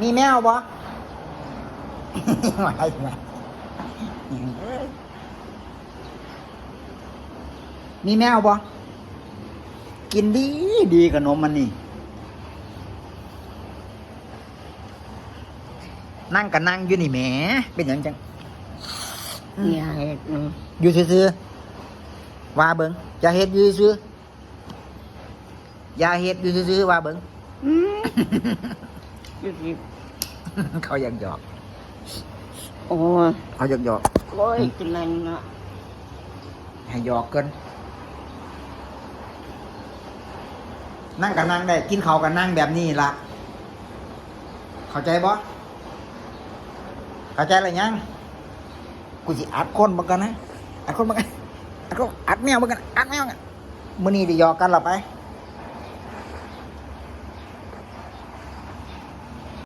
มีแมวบ่มาอีกแล้วมีแมวบ่กินดีดีขนมมันนี่ นั่งกันนั่งอยู่นี่แหมเป็นอย่างจังอย่าเฮ็ดหนูอยู่ซื่อๆว่าเบิงอย่าเฮ็ดอยู่ซื่อๆอย่าเฮ็ดอยู่ซื่อๆว่าเบิง อืมอยู่สิเขาอยากหยอกโอ้ยเขาอยากหยอกโอ้ยกินอะไรเนาะให้หยอกเกินนั่งกันนั่งได้ กินเขาวกันนั่งแบบนี้ละเข้าใจบ่เข้าใจอะไรยังกูสิอัดคนบังกันนะอัดคนบังกันอัดคนอัดแมวบังกันอัดแมวกันมื้อนี้ได้หยอกกันหรอไป